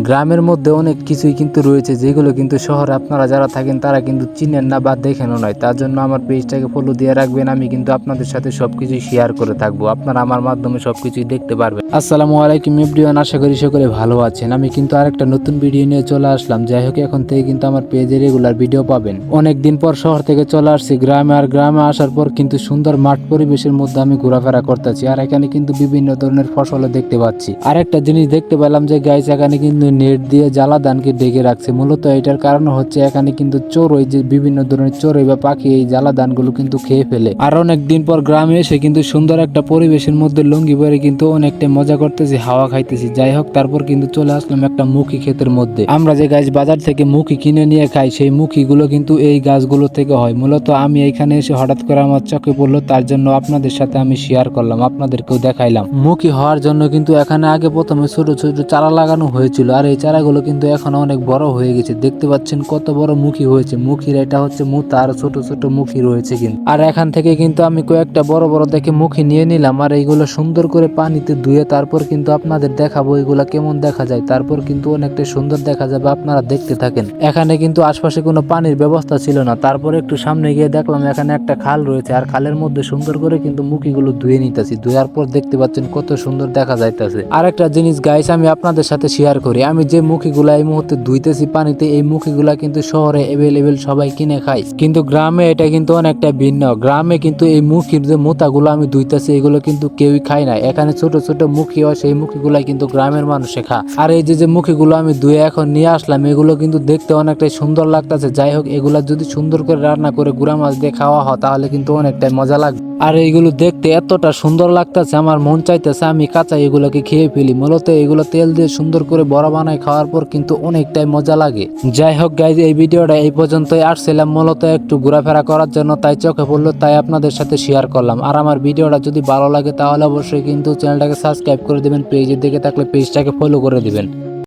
গ্রামের মধ্যে অনেক কিছুই কিন্তু রয়েছে, যেগুলো কিন্তু শহরে আপনারা যারা থাকেন তারা কিন্তু চিনেন না বা দেখেনও নয়। তার জন্য আমার পেজটাকে ফলো দিয়ে রাখবেন, আমি কিন্তু আপনাদের সাথে সবকিছু শেয়ার করে থাকব। আপনারা আমার মাধ্যমে সবকিছুই দেখতে পারবেন। আসসালামু আলাইকুম এভরিওয়ান আশা করি সকলে ভালো আছেন। আমি কিন্তু আরেকটা নতুন ভিডিও নিয়ে চলে আসলাম। যাই হোক, এখন থেকে কিন্তু আমার পেজে রেগুলার ভিডিও পাবেন। অনেক দিন পর শহর থেকে চলে আসছি। গ্রামে আর গ্রামে আসার পর কিন্তু সুন্দর মাঠ পরিবেশের মধ্যে আমি ঘোরাফেরা করতেছি। আর এখানে কিন্তু বিভিন্ন ধরনের ফসলও দেখতে পাচ্ছি। আর একটা জিনিস দেখতে পেলাম যে গাইস এখানে কিন্তু নেট দিয়ে জ্বালা ধানকে ডেকে রাখছে। মূলত এটার কারণ হচ্ছে এখানে কিন্তু চোরই যে বিভিন্ন ধরনের চোরই বা পাখি এই জ্বালা ধানগুলো কিন্তু খেয়ে ফেলে। আর অনেক দিন পর গ্রামে এসে কিন্তু সুন্দর একটা পরিবেশের মধ্যে লুঙ্গি পরে কিন্তু অনেকটা মজা করতেছি, হাওয়া খাইতেছি। যাই হোক, তারপর কিন্তু চলে আসলাম একটা মুখি ক্ষেতের মধ্যে। আমরা যে গাছ বাজার থেকে মুখি কিনে নিয়ে খাই, সেই মুখিগুলো কিন্তু এই গাছগুলো থেকে হয়। মূলত আমি এখানে এসে হঠাৎ করে আমার চোখে পড়ল, তার জন্য আপনাদের সাথে আমি শেয়ার করলাম, আপনাদেরকেও দেখাইলাম। মুখি হওয়ার জন্য কিন্তু এখানে আগে প্রথমে ছোট ছোট চারা লাগানো হয়েছিল। আর এই চারাগুলো কিন্তু এখন অনেক বড় হয়ে গেছে। দেখতে পাচ্ছেন কত বড় মুখী হয়েছে। মুখির এটা হচ্ছে মুতা আর ছোট ছোট মুখি রয়েছে কিন্তু। আর এখান থেকে কিন্তু আমি কয়েকটা বড় বড় দেখে মুখী নিয়ে নিলাম আর এইগুলো সুন্দর করে পানিতে ধুয়ে তারপর কিন্তু আপনাদের দেখাবো এগুলা কেমন দেখা যায়। তারপর কিন্তু অনেকটা সুন্দর দেখা যাবে আপনারা দেখতে থাকেন। এখানে কিন্তু আশপাশে কোনো পানির ব্যবস্থা ছিল না। তারপর একটু সামনে গিয়ে দেখলাম এখানে একটা খাল রয়েছে আর খালের মধ্যে সুন্দর করে কিন্তু মুখিগুলো ধুয়ে নিতেছি। ধুয়ার পর দেখতে পাচ্ছেন কত সুন্দর দেখা যাইতেছে। আর একটা জিনিস গাইস আমি আপনাদের সাথে শেয়ার করি। আমি যে মুখিগুলা এই মুহূর্তে ধুইতেছি পানিতে, এই মুখিগুলা কিন্তু শহরে এভেলেবেল সবাই কিনে খায়। কিন্তু গ্রামে এটা কিন্তু অনেকটা ভিন্ন। গ্রামে কিন্তু এই মুখির যে মোতাগুলো আমি ধুইতেছি, এগুলো কিন্তু কেউই খায় না। এখানে ছোট ছোট মুখি হয়, সেই মুখিগুলা কিন্তু গ্রামের মানুষে খা আর এই যে যে মুখিগুলো আমি ধুয়ে এখন নিয়ে আসলাম, এগুলো কিন্তু দেখতে অনেকটাই সুন্দর লাগতেছে। যাই হোক, এগুলা যদি সুন্দর করে রান্না করে গুড়া মাছ দিয়ে খাওয়া হয়, তাহলে কিন্তু অনেকটাই মজা লাগবে। আর এইগুলো দেখতে এতটা সুন্দর লাগতেছে, আমার মন চাইতেছে আমি কাঁচা এগুলোকে খেয়ে ফেলি। মূলত এগুলো তেল দিয়ে সুন্দর করে বড় বানায় খাওয়ার পর কিন্তু অনেকটাই মজা লাগে। যাই হোক গাইজ এই ভিডিওটা এই পর্যন্তই। আসছিলাম মূলত একটু ঘোরাফেরা করার জন্য, তাই চোখে পড়ল, তাই আপনাদের সাথে শেয়ার করলাম। আর আমার ভিডিওটা যদি ভালো লাগে তাহলে অবশ্যই কিন্তু চ্যানেলটাকে সাবস্ক্রাইব করে দেবেন পেজের দিকে থাকলে পেজটাকে ফলো করে দিবেন।